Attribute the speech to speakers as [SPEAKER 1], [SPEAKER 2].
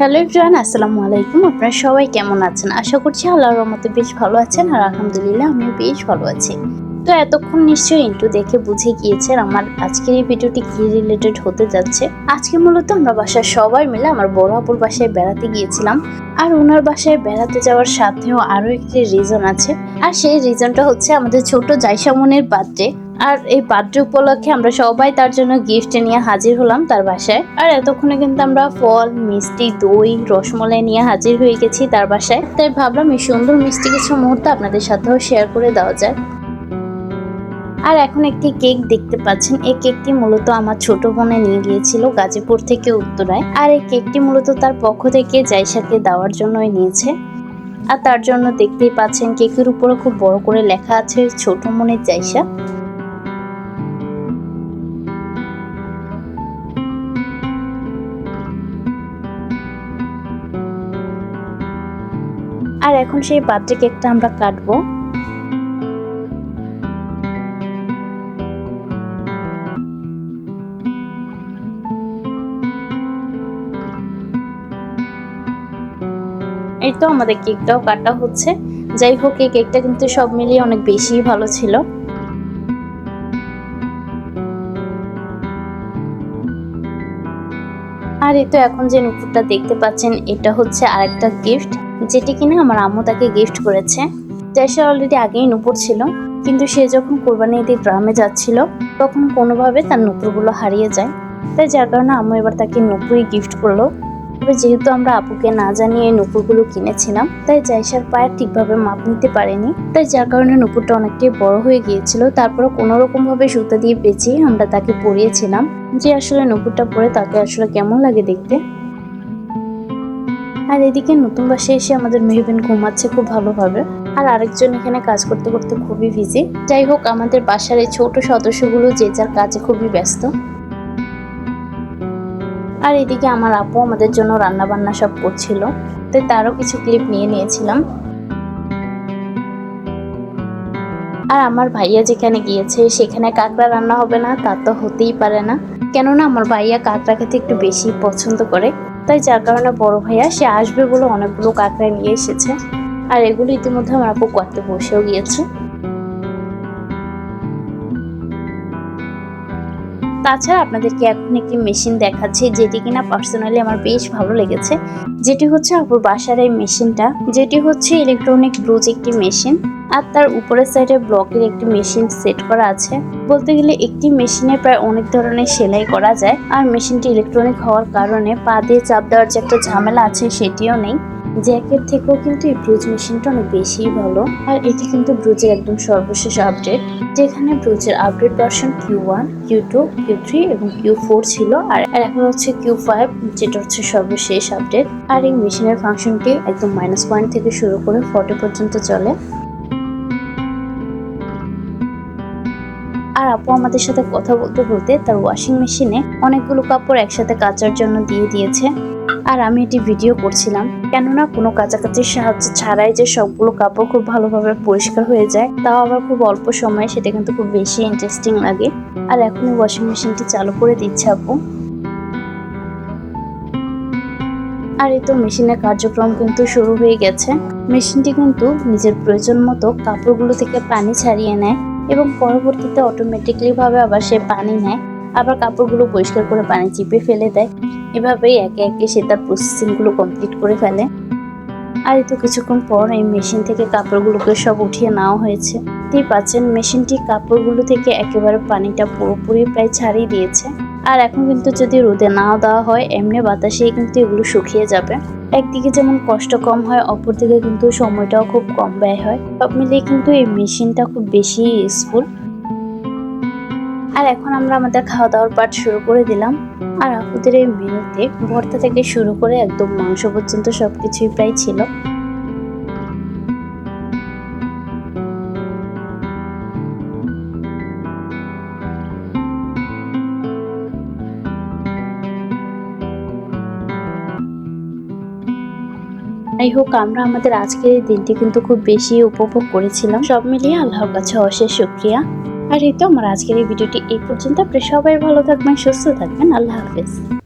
[SPEAKER 1] Hello everyone আসসালামু আলাইকুম। আপনারা সবাই কেমন আছেন? আশা করছি আল্লাহর রহমতে বেশ ভালো আছেন আর আলহামদুলিল্লাহ আমিও বেশ ভালো আছি। তো এতক্ষণ নিশ্চয়ই ইন্টু দেখে বুঝে গিয়েছেন আমার আজকের এই ভিডিওটি কি রিলেটেড হতে যাচ্ছে। আজকে মূলত আমরা বাসার সবাই মিলে আমার বড় আপুর বাসায় বেড়াতে গিয়েছিলাম আর ওনার বাসায় বেড়াতে যাওয়ার সাথেও আরও একটি রিজন আছে। আর সেই রিজনটা হচ্ছে আমাদের ছোট জাইসামনের বার্থডে আর এই বার্থডে উপলক্ষে আমরা সবাই তার জন্য গিফট নিয়ে হাজির হলাম তার বাসায়। আর এতক্ষণে কিন্তু আমরা ফল, মিষ্টি, দই, রসমলাই নিয়ে হাজির হয়ে গেছি তার বাসায়। তাই ভাবলাম এই সুন্দর মিষ্টি কিছু মুহূর্ত আপনাদের সাথেও শেয়ার করে দেওয়া যায় আর এখন একটি কেক দেখতে পাচ্ছেন। এই কেকটি মূলত আমার ছোট বোনে নিয়ে গিয়েছিল গাজীপুর থেকে উত্তরায়। আর এই কেকটি মূলত তার পক্ষ থেকে জাইসাকে দেওয়ার জন্যই নিয়েছে। আর তার জন্য দেখতেই পাচ্ছেন কেকের উপরে খুব বড় করে লেখা আছে ছোট মনের জাইসা আর এখন সেই বার্থডে কেকটা আমরা কাটবো। এই তো আমাদের কেকটাও কাটা হচ্ছে। যাই হোক, এই কেকটা কিন্তু সব মিলিয়ে অনেক বেশি ভালো ছিল। আর এই তো এখন যে নুপুরটা দেখতে পাচ্ছেন, এটা হচ্ছে আরেকটা গিফট যেটি কিনা আমার আম্মু তাকে গিফট করেছে। জায়সা অলরেডি আগেই নুপুর ছিল, কিন্তু সে যখন কোরবানি ঈদে গ্রামে যাচ্ছিল, তখন কোনোভাবে তার নুপুরগুলো হারিয়ে যায়। তাই যার কারণে আম্মু এবার তাকে নুপুরই গিফট করল। তবে যেহেতু আমরা আপুকে না জানিয়ে নুপুরগুলো কিনেছিলাম, তাই জায়সার পায়ের ঠিকভাবে মাপ নিতে পারেনি। তাই যার কারণে নুপুরটা অনেকটাই বড় হয়ে গিয়েছিল তারপরে কোনো রকম ভাবে সুতা দিয়ে পেঁচিয়ে আমরা তাকে পরিয়েছিলাম। যে আসলে নুপুরটা পরে তাকে আসলে কেমন লাগে দেখতে? আর এদিকে নতুন বাসে এসে আমাদের মেহবিন ঘুমাচ্ছে খুব ভালোভাবে। আর আরেকজন এখানে কাজ করতে করতে খুবই বিজি যাই হোক, আমাদের বাসার এই ছোট সদস্যগুলো যে যার কাজে খুবই ব্যস্ত। আর এদিকে আমার আপু আমাদের জন্য রান্না বান্না সব করছিল। তাই তারও কিছু ক্লিপ নিয়ে নিয়েছিলাম। আর আমার ভাইয়া যেখানে গিয়েছে, সেখানে কাঁকড়া রান্না হবে না, তা তো হতেই পারে না। কেননা আমার ভাইয়া কাঁকড়া খেতে একটু বেশি পছন্দ করে। তাই যার কারণে বড় ভাইয়া, সে আসবে বলে অনেকগুলো কাঁকড়া নিয়ে এসেছে। আর এগুলো ইতিমধ্যে আমার আপু করতে বসেও গিয়েছে। তাছাড়া আপনাদেরকে এখন একটি মেশিন দেখাচ্ছি, যেটি কিনা পার্সোনালি আমার বেশ ভালো লেগেছে। যেটি হচ্ছে আপুর বাসার এই মেশিনটা। যেটি হচ্ছে ইলেকট্রনিক ব্রুজ একটি মেশিন, আর তার উপরের সাইডে ব্লকের একটি মেশিন সেট করা আছে। বলতে গেলে একটি মেশিনে প্রায় অনেক ধরনের সেলাই করা যায়, আর মেশিনটি ইলেকট্রনিক হওয়ার কারণে পা দিয়ে চাপ দেওয়ার যে একটা ঝামেলা আছে সেটিও নেই। জ্যাকের থেকেও কিন্তু এই ব্রুজ মেশিনটা অনেক বেশি ভালো। আর এটি কিন্তু ব্রুজের একদম সর্বশেষ আপডেট, যেখানে ব্রুজের update version Q one Q two Q three এবং কিউ ফোর ছিল। আর এখন হচ্ছে কিউ ফাইভ যেটা হচ্ছে সর্বশেষ আপডেট। আর এই মেশিনের ফাংশনটি একদম মাইনাস পয়েন্ট থেকে শুরু করে ফর্টি পর্যন্ত চলে। আর আপু, আমাদের সাথে কথা বলতে বলতে তার ওয়াশিং মেশিনে অনেকগুলো কাপড় একসাথে কাচার জন্য দিয়ে দিয়েছে। আর আমি এটি ভিডিও করছিলাম। কেননা কোনো কাছাকাছির সাহায্য ছাড়াই যে সবগুলো কাপড় খুব ভালোভাবে পরিষ্কার হয়ে যায়, তাও আবার খুব অল্প সময়ে সেটা কিন্তু খুব বেশি ইন্টারেস্টিং লাগে। আর এখনই ওয়াশিং মেশিনটি চালু করে দিচ্ছে আপু। আর এই তো মেশিনের কার্যক্রম কিন্তু শুরু হয়ে গেছে। মেশিনটি কিন্তু নিজের প্রয়োজন মতো কাপড়গুলো থেকে পানি ছাড়িয়ে নেয় এবং পরবর্তীতে অটোমেটিকলি ভাবে আবার সে পানি নেয়। আবার কাপড়গুলো পরিষ্কার করে পানি চিপে ফেলে দেয়। এভাবেই একে একে সে তার প্রসেসিংগুলো কমপ্লিট করে ফেলে। আর তো কিছুক্ষণ পর এই মেশিন থেকে কাপড়গুলোকে সব উঠিয়ে নেওয়া হয়েছে। দেখতেই পাচ্ছেন মেশিনটি কাপড়গুলো থেকে একেবারে পানিটা পুরোপুরি প্রায় ছাড়িয়ে দিয়েছে। আর এখন কিন্তু যদি রোদে নাও দেওয়া হয়, এমনি বাতাসেই কিন্তু এগুলো শুকিয়ে যাবে। একদিকে যেমন কষ্ট কম হয়, অপরদিকে কিন্তু সময়টাও খুব কম ব্যয় হয়। সব মিলিয়ে কিন্তু এই মেশিনটা খুব বেশি ইউজফুল আর এখন আমরা আমাদের খাওয়া দাওয়ার পাঠ শুরু করে দিলাম। আর আপুদের এই মেনুতে ভর্তা থেকে শুরু করে একদম মাংস পর্যন্ত সবকিছুই প্রায় ছিল। যাই হোক, আমরা আমাদের আজকের এই দিনটি কিন্তু খুব বেশি উপভোগ করেছিলাম। সব মিলিয়ে আল্লাহর কাছে অশেষ শুক্রিয়া। আর এই তো আমার আজকের এই ভিডিওটি এই পর্যন্ত। আপনি সবাই ভালো থাকবেন, সুস্থ থাকবেন। আল্লাহ হাফেজ।